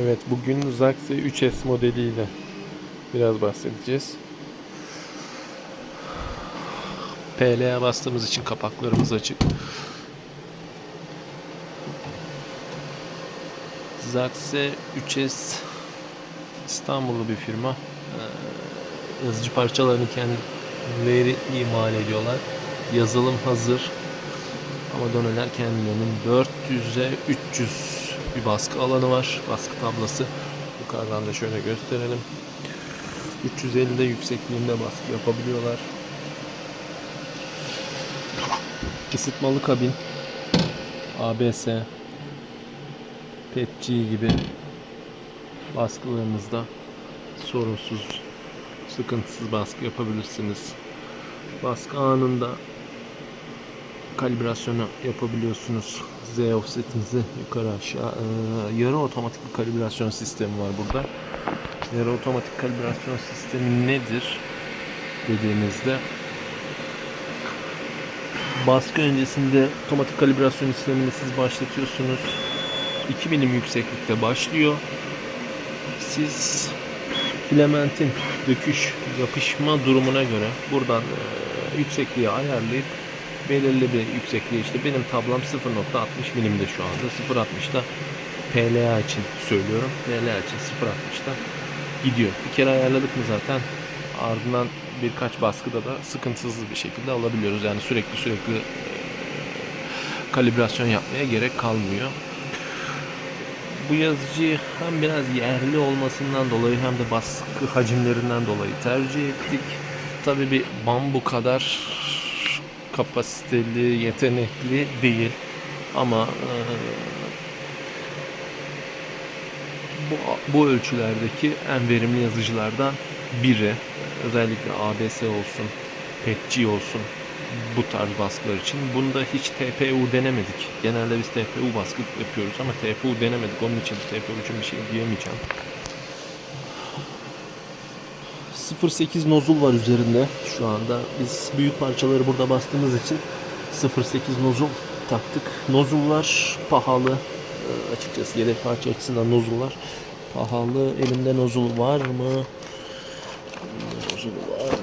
Evet bugün Zaxxe 3S modeliyle biraz bahsedeceğiz. PL'ye bastığımız için kapaklarımız açık. Zaxxe 3S İstanbullu bir firma. Ee, Yazıcı parçalarını kendileri imal ediyorlar. Yazılım hazır. Ama doneler kendilerinin 400'e 300 bir baskı alanı var. Baskı tablası. Yukarıdan da şöyle gösterelim. 350'de yüksekliğinde baskı yapabiliyorlar. Isıtmalı kabin. ABS. PETG gibi baskılarınızda sorunsuz, sıkıntısız baskı yapabilirsiniz. Baskı anında kalibrasyonu yapabiliyorsunuz. Z offsetinizi yukarı aşağı. Ee, yarı otomatik bir kalibrasyon sistemi var burada. Yarı otomatik kalibrasyon sistemi nedir dediğinizde baskı öncesinde otomatik kalibrasyon işlemini siz başlatıyorsunuz. 2 milim yükseklikte başlıyor. Siz filamentin döküş yapışma durumuna göre buradan e, yüksekliği ayarlayıp belirli bir yüksekliği işte benim tablam 0.60 milimde şu anda. 0.60'da PLA için söylüyorum. PLA için 0.60'da gidiyor. Bir kere ayarladık mı zaten ardından birkaç baskıda da sıkıntısız bir şekilde alabiliyoruz. Yani sürekli sürekli e, kalibrasyon yapmaya gerek kalmıyor. Bu yazıcıyı hem biraz yerli olmasından dolayı hem de baskı hacimlerinden dolayı tercih ettik. Tabii bir bambu kadar kapasiteli, yetenekli değil ama e, bu, bu ölçülerdeki en verimli yazıcılardan biri. Özellikle ABS olsun, PETG olsun bu tarz baskılar için. Bunda hiç TPU denemedik. Genelde biz TPU baskı yapıyoruz ama TPU denemedik. Onun için TPU için bir şey diyemeyeceğim. 0.8 nozul var üzerinde şu anda. Biz büyük parçaları burada bastığımız için 0.8 nozul taktık. Nozullar pahalı. Ee, açıkçası yedek parça açısından nozullar pahalı. Elimde nozul var mı? Nozul var mı?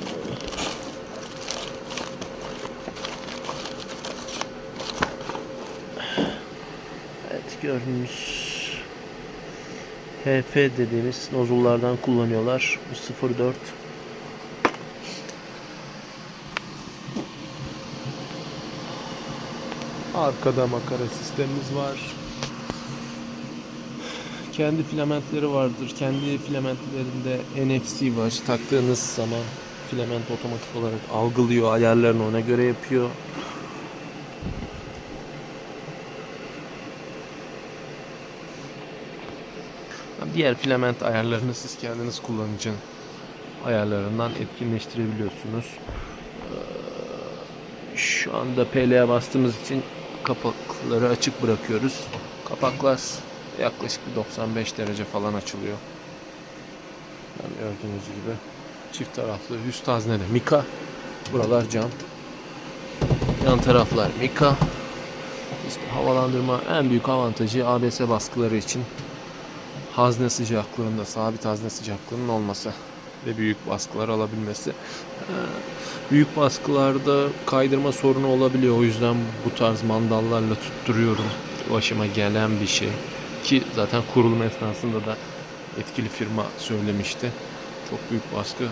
Evet gördüğünüz HF dediğimiz nozullardan kullanıyorlar. Bu 04 Arkada makara sistemimiz var. Kendi filamentleri vardır. Kendi filamentlerinde NFC var. Taktığınız zaman filament otomatik olarak algılıyor. Ayarlarını ona göre yapıyor. Diğer filament ayarlarını siz kendiniz kullanıcı ayarlarından etkinleştirebiliyorsunuz. Ee, Şu anda PL'ye bastığımız için kapakları açık bırakıyoruz. Kapaklar yaklaşık bir 95 derece falan açılıyor. Yani gördüğünüz gibi çift taraflı üst haznede mika. Buralar cam. Yan taraflar mika. İşte havalandırma en büyük avantajı ABS baskıları için hazne sıcaklığında, sabit hazne sıcaklığının olması ve büyük baskılar alabilmesi. Ee, Büyük baskılarda kaydırma sorunu olabiliyor. O yüzden bu tarz mandallarla tutturuyorum. Başıma gelen bir şey. Ki zaten kurulum esnasında da etkili firma söylemişti. Çok büyük baskı,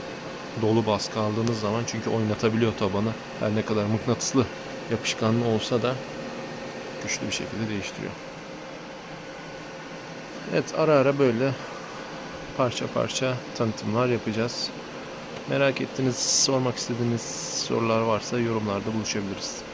dolu baskı aldığınız zaman çünkü oynatabiliyor tabanı. Her ne kadar mıknatıslı yapışkanlı olsa da güçlü bir şekilde değiştiriyor. Evet ara ara böyle parça parça tanıtımlar yapacağız. Merak ettiğiniz, sormak istediğiniz sorular varsa yorumlarda buluşabiliriz.